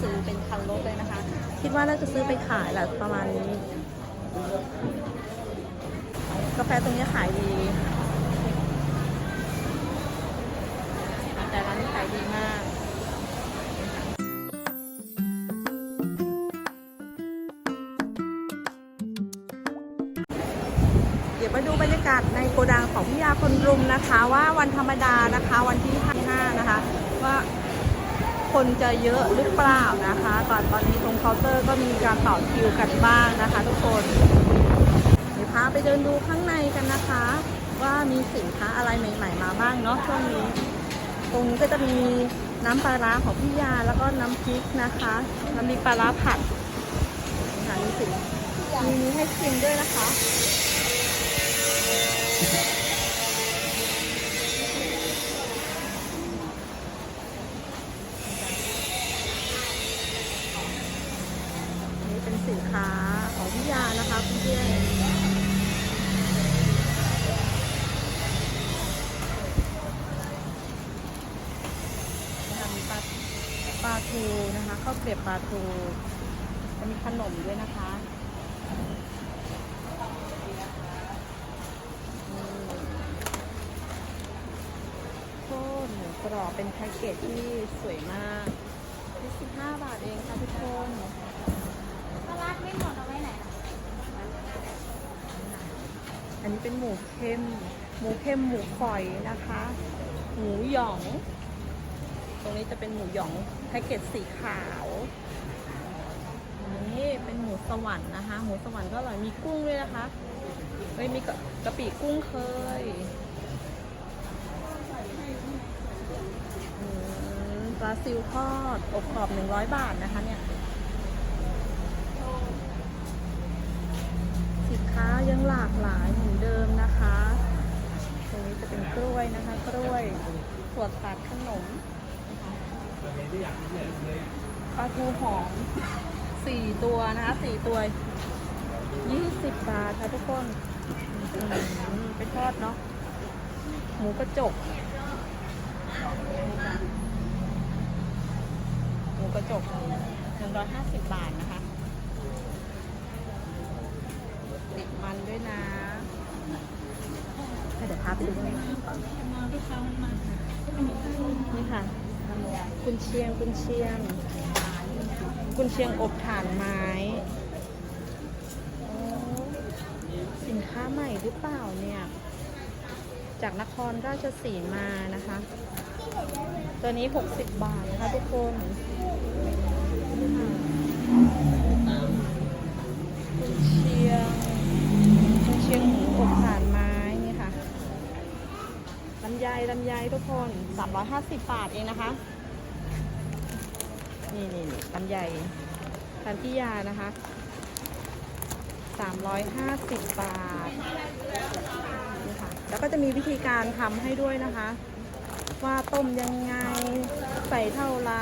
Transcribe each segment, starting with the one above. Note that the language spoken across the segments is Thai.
ซื้อเป็นคันรถเลยนะคะ คิดว่าน่าจะซื้อไปขายแหละประมาณนี้ กาแฟตรงนี้ขายดี แต่ร้านนี้ขายดีมากเดี๋ยวมาดูบรรยากาศในโกดังของพี่ยาคนรุมนะคะ ว่าวันธรรมดานะคะ วันที่ คนจะเยอะหรือเปล่านะคะก่อนตอนนี้ตรงเคาน์เตอร์ก็มีการต่อคิวกันบ้างนะคะ ทุกคนเดี๋ยวพาไปเดินดูข้างในกันนะคะ ว่ามีสินค้าอะไรใหม่ ๆ มาบ้างเนาะช่วงนี้ ตรงนี้ก็จะมีน้ำปลาร้าของพี่ยาแล้วก็น้ำพริกนะคะน้ำพริกปลาร้าผัดนะคะมีสินมีนี้ให้ชิมด้วยนะคะ ข้าวเกรียบปลาทูจะมีขนมด้วยนะคะนี่โคตรหมูกรอบเป็นแพ็กเกจที่สวยมาก25บาทเองค่ะทุกคนตลาดไม่หมดเอาไว้ไหน อันนี้เป็นหมูเค็ม หมูเค็มหมูฝอยนะคะ หมูหยองต รงนี้จะเป็นหมูหยองแพ็กเกจสีขาวนนี้เป็นหมูสวรรค์นะคะ หมูสวรรค์ก็อร่อยมีกุ้งด้วยนะคะเฮ้ยมีกะปิกุ้งเคยปลาซิวทอดอบกรอบ100บาทนะคะเนี่ยสินค้ายังหลากหลายเหมือนเดิมนะคะ ตรงนี้จะเป็นกล้วยนะคะ กล้วยถั่วตัดขนม ปลาทูหอมสี่ตัวนะคะสี่ตัวยี่สิบบาทค่ะทุกคนไปทอดเนาะหมูกระจก หมูกระจกหนึ่งร้อยห้าสิบบาทนะคะติดมันด้วยนะเดี๋ยวพาไปดูกันนี่ค่ะ คุณเชียงคุณเชียงคุณเชียงอบถ่านไม้สินค้าใหม่หรือเปล่าเนี่ย จากนครราชสีมานะคะ ตัวนี้ 60 บาทนะคะทุกคนคุณเชียงคุณเชียงหมูอบถ่านค่ะ ลำไยลำไยทุกคน 350 บาทเองนะคะ นี่นี่นี่ลำไยพันธิยานะคะ 350 บาทนี่ค่ะแล้วก็จะมีวิธีการทำให้ด้วยนะคะ ว่าต้มยังไงใส่เท่าไร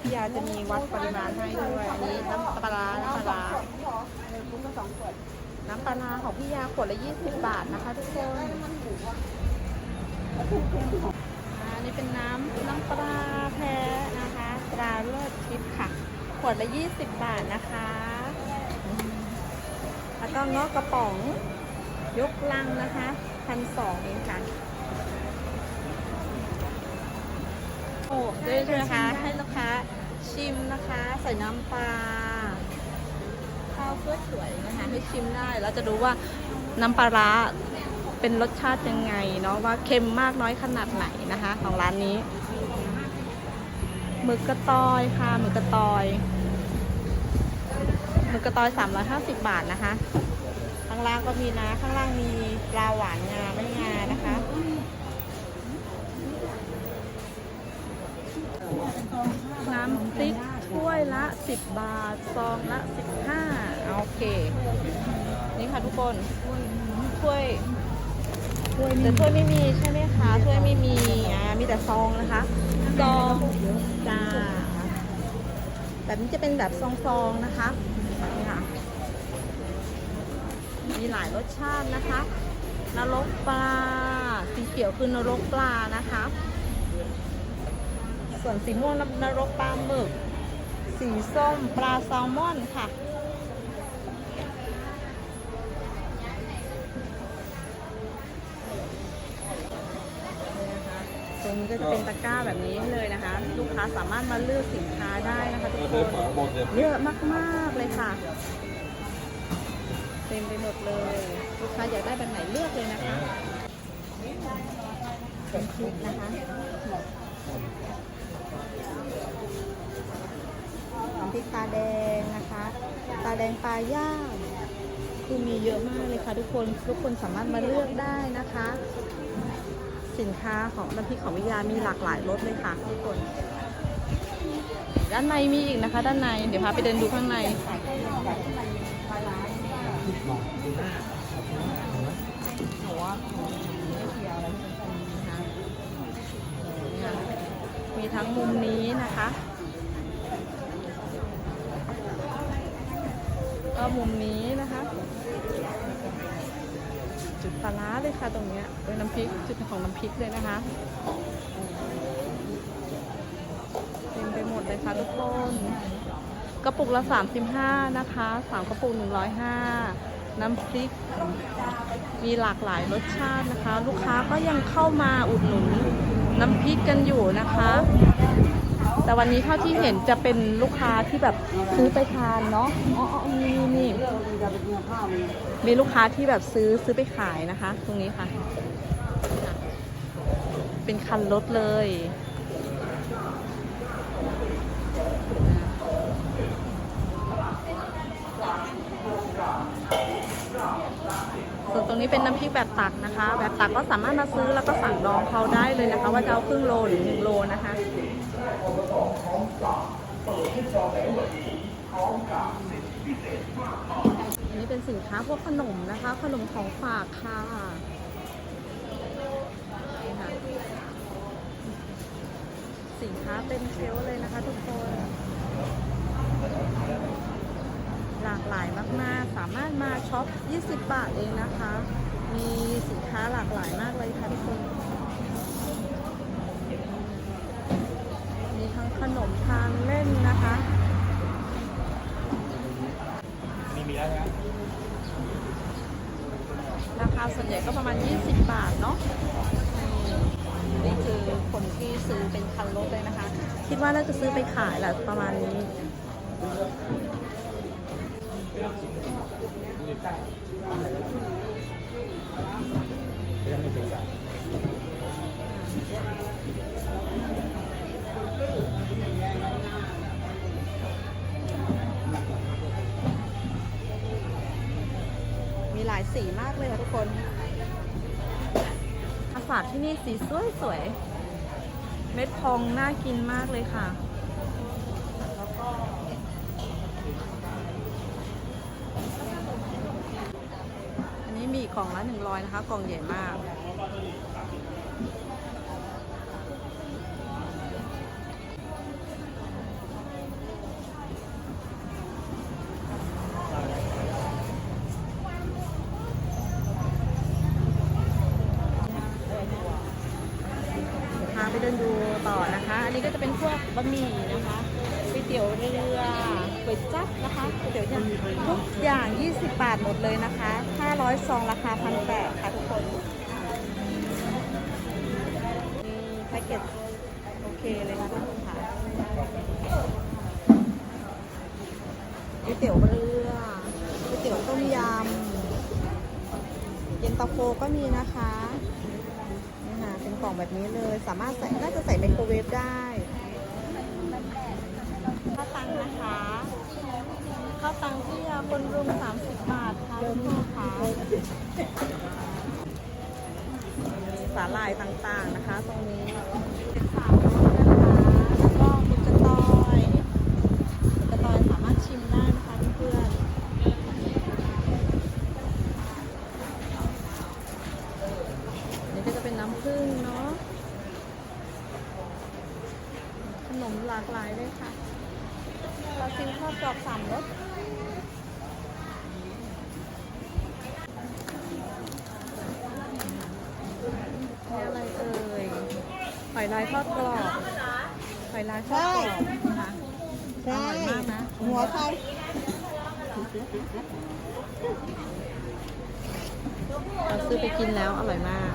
พี่ยาจะมีวัดปริมาณให้ด้วย อันนี้น้ำปลาร้าน้ำปลาร้าน้ำปลาร้าของพี่ยาขวดละ 20 บาทนะคะทุกคน อันนี้เป็นน้ำน้ำปลาแท้นะคะปลาเลิศทิพย์ค่ะ ขวดละ 20 บาทนะคะ แล้วก็เงาะกระป๋องยกลังนะคะพันสองเองค่ะโอ้ด้วยใช่ไหมคะ ให้ลูกค้าชิมนะคะ ใส่น้ำปลาข้าวสวยนะคะ ให้ชิมได้เราจะดูว่าน้ำปลาร้า เป็นรสชาติยังไงเนาะว่าเค็มมากน้อยขนาดไหนนะคะ ของร้านนี้หมึกกระตอยค่ะหมึกกระตอยหมึกกระตอย 350 บาทนะคะ ข้างล่างก็มีนะ ข้างล่างมีปลาหวานงาไม่งานะคะน้ำพริกถ้วยละ 10 บาท ซองละ 15โอเค นี่ค่ะทุกคนถ้วย แต่ถ้วยไม่มีใช่ไหมคะถ้วยไม่มีอ่ามีแต่ซองนะคะซองจ้าแบบนี้จะเป็นแบบซองๆนะคะนี่ค่ะมีหลายรสชาตินะคะนรกปลาสีเขียวคือนรกปลานะคะ ส่วนสีม่วงนรกปลาหมึก สีส้มปลาแซลมอนค่ะ ต รงนี้ก็จะเป็นตะกร้าแบบนี้เลยนะคะ ลูกค้าสามารถมาเลือกสินค้าได้นะคะทุกคนเยอะมากๆเลยค่ะเต็มไปหมดเลย ลูกค้าอยากได้แบบไหนเลือกเลยนะคะเป็นคลิปนะคะน้ำพริกตาแดงนะคะ ตาแดงปลาย่างคือมีเยอะมากเลยค่ะทุกคน ทุกคนสามารถมาเลือกได้นะคะ สินค้าของน้ำพริกของวิทยามีหลากหลายรสเลยค่ะทุกคน ด้านในมีอีกนะคะ ด้านในเดี๋ยวพาไปเดินดูข้างในหนูว่าไม่เที่ยวแล้วนะคะมีทั้งมุมนี้นะคะก็มุมนี้นะคะ จุดปลาร้าเลยค่ะตรงเนี้ยเป็นน้ำพริกจุดของน้ำพริกเลยนะคะเต็มไปหมดเลยค่ะทุกคนกระปุกละ 35 นะคะ3กระปุก 105 น้ำพริก มีหลากหลายรสชาตินะคะ ลูกค้าก็ยังเข้ามาอุดหนุนน้ำพริกกันอยู่นะคะ แต่วันนี้เท่าที่เห็นจะเป็นลูกค้าที่แบบซื้อไปทานเนาะอ๋อๆนี่นี่มีลูกค้าที่แบบซื้อซื้อไปขายนะคะ ตรงนี้ค่ะ เป็นคันรถเลยส่วนตรงนี้เป็นน้ำพริกแบบตักนะคะ แบบตักก็สามารถมาซื้อแล้วก็สั่งดองเขาได้เลยนะคะ ว่าจะเอาครึ่งโลหรือหนึ่งโลนะคะ อันนี้เป็นสินค้าพวกขนมนะคะ ขนมของฝากค่ะสินค้าเต็มเชลฟ์เลยนะคะทุกคน หลากหลายมากๆ สามารถมาช็อป 20 บาทเองนะคะ มีสินค้าหลากหลายมากเลยค่ะทุกคน มีทั้งขนมทานเล่นนะคะ มีมีแล้วนะ ราคาส่วนใหญ่ก็ประมาณ 20 บาทเนาะนี่คือคนที่ซื้อเป็นคันรถเลยนะคะ คิดว่าน่าจะซื้อไปขายแหละประมาณนี้ยังไม่ถึงสามมีหลาย สีมากเลยค่ะทุกคนอาสาดที่นี่สีสวยสวย เม็ดพองน่ากินมากเลยค่ะ แล้วก็อันนี้มีกล่องละหนึ่งร้อยนะคะ กล่องใหญ่มาก บะหมี่นะคะก๋วยเตี๋ยวเรือก๋วยจั๊บนะคะก๋วยเตี๋ยวยังทุกอย่าง 20 บาทหมดเลยนะคะ 500 ซองราคาพันแปดค่ะทุกคนนี่แพ็กเกจโอเคเลยค่ะทุกคนค่ะก๋วยเตี๋ยวเรือก๋วยเตี๋ยวต้มยำเย็นตาโฟก็มีนะคะนี่ค่ะเป็นกล่องแบบนี้เลย สามารถใส่น่าจะใส่ไมโครเวฟได้ข้าวตังนะคะข้าวตังที่ คนรุม30บาทค่ะคุณพ่อค่ะสาหร่ายต่างๆนะคะ ตรงนี้เป็นสามรสนะคะแล้วก็คุณกระต่อยคุณกระต่อยสามารถชิมได้นะคะเพื่อนๆ นี่ก็จะเป็นน้ำผึ้งเนาะ ขนมหลากหลายเลยค่ะปลาซิวทอดกรอบสามรสนี่อะไรเอ่ย หอยลายทอดกรอบหอยลายทอดกรอบนะคะอร่อยมากนะหัวใครเราซื้อไปกินแล้วอร่อยมาก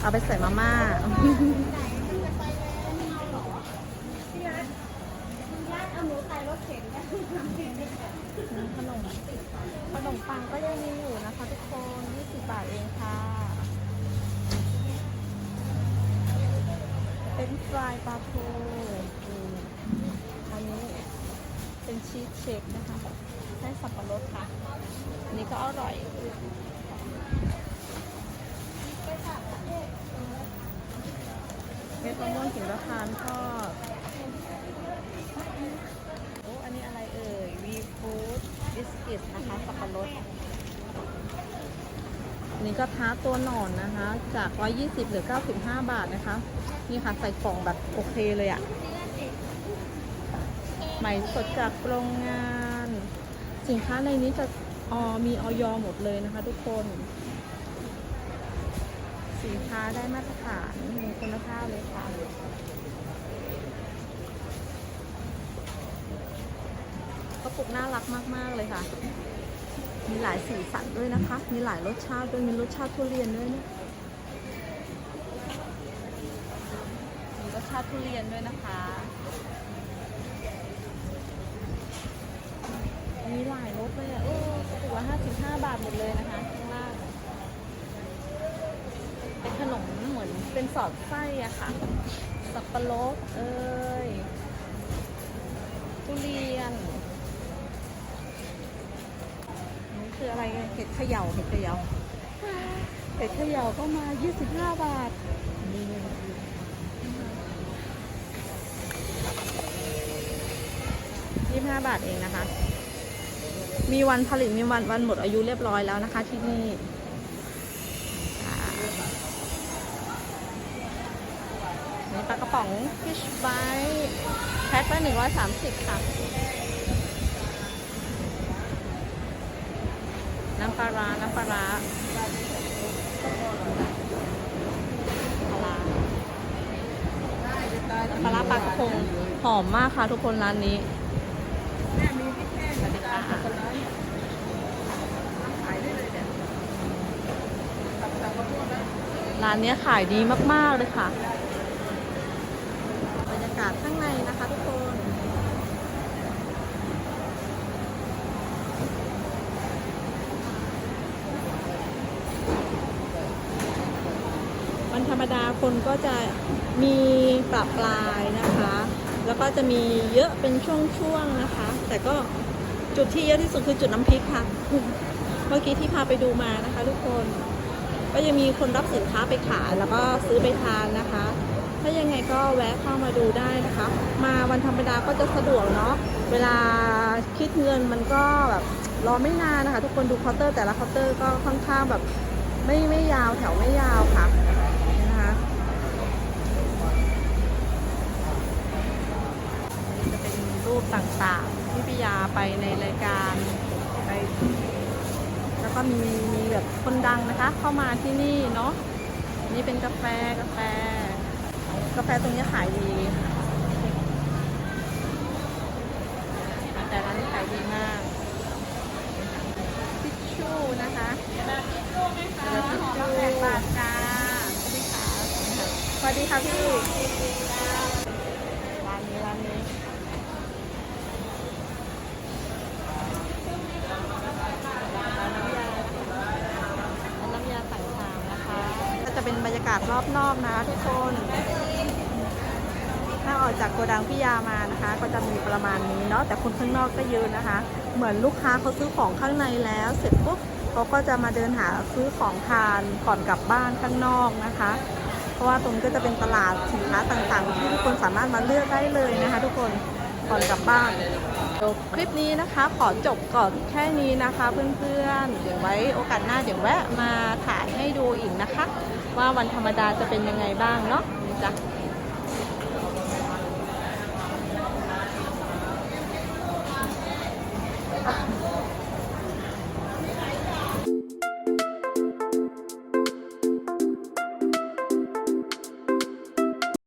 เอาไปใส่มาม่าเอาหนูใส่รถเข็นนะขนมขนมปังก็ยังมีอยู่นะคะทุกคน 20 บาทเองค่ะ เป็นฟรายปลาทูอันนี้เป็นชีสเชคนะคะใช้สับปะรดค่ะ อันนี้ก็อร่อยเม็ดมะม่วงหิมพานต์ทอด โอ้ อันนี้อะไรเอ่ย วีฟู้ดบิสกิตนะคะ สับปะรด นี้ก็ท้าตัวหนอนนะคะ จาก 120 เหรือ 95 บาทนะคะ นี่ค่ะใส่กล่องแบบโอเคเลยอะ่ะไหม่สดจากโรงงาน สินค้าในนี้จะออมีออยอหมดเลยนะคะทุกคน สินค้าได้มาตรฐานมีคุณภาพเลยค่ะกระปุกน่ารักมาก ๆ เลยค่ะ มีหลายสีสันด้วยนะคะ มีหลายรสชาติด้วย มีรสชาติทุเรียนด้วยนะมีรสชาติทุเรียนด้วยนะคะ มีหลายรสเลยอะเออกระปุกละห้าสิบห้าบาทหมดเลยนะคะข้างล่างเป็นขนมเหมือนเป็นสอดไส้อะค่ะ สับปะรดเอ้ยทุเรียน นี่ คืออะไรเห็ดเขย่าเห็ดเขย่าเห็ดเขย่าก็มา 25 บาทยี่ห้าบาทเองนะคะ มีวันผลิตมีวันวันหมดอายุเรียบร้อยแล้วนะคะที่นี่นี่ปลากระป๋องฟิชไบแพ็คละ130ค่ะน้ำปลาร้าน้ำปลา ร้าปลาร้าน้ำปลาร้าปลากระพงหอมมากค่ะทุกคนร้านนี้สวัสดีค่ะร้านนี้ขายดีมาก ๆ เลยค่ะ บรรยากาศข้างในนะคะทุกคน วันธรรมดาคนก็ จะมีปรับปลายนะคะ แล้วก็จะมีเยอะเป็นช่วงๆนะคะ แต่ก็จุดที่เยอะที่สุดคือจุดน้ำพริกค่ะ เมื่อกี้ที่พาไปดูมานะคะ ทุกคน ก็ยังมีคนรับสินค้าไปขายแล้วก็ซื้อไปทานนะคะ ถ้ายังไงก็แวะเข้ามาดูได้นะคะ มาวันธรรมดาก็จะสะดวกเนาะ เวลาคิดเงินมันก็แบบรอไม่นานนะคะ ทุกคนดูเคาน์เตอร์แต่ละเคาน์เตอร์ก็ค่อนข้างแบบไม่ไม่ยาวแถวไม่ยาวค่ะนี่นะคะนี่จะเป็นรูปต่างๆที่พิยาไปในรายการไปแล้วก็มีมีแบบคนดังนะคะ เข้ามาที่นี่เนาะนี่เป็นกาแฟกาแฟ กาแฟตรงนี้ขายดีแต่ร้านนี้ขายดีมากทิชชู่นะคะทิชชู่ไหมคะทิชชู่แปดบาทจ้าสวัสดีค่ะพี่ร้านนี้ร้านนี้ร้านน้ำยาร้านน้ำยาต่างๆนะคะ ก็จะเป็นบรรยากาศรอบนอกนะทุกคน ถ้าออกจากโกดังพี่ยามานะคะ ก็จะมีประมาณนี้เนาะแต่คนข้างนอกก็เยอะนะคะ เหมือนลูกค้าเขาซื้อของข้างในแล้ว เสร็จปุ๊บเขาก็จะมาเดินหาซื้อของทานก่อนกลับบ้านข้างนอกนะคะ เพราะว่าตรงนี้ก็จะเป็นตลาดสินค้าต่างๆ ที่ทุกคนสามารถมาเลือกได้เลยนะคะ ทุกคนก่อนกลับบ้านคลิปนี้นะคะ ขอจบก่อนแค่นี้นะคะเพื่อนๆ เดี๋ยวไว้โอกาสหน้าเดี๋ยวแวะมาถ่ายให้ดูอีกนะคะ ว่าวันธรรมดาจะเป็นยังไงบ้างเนาะจ้ะ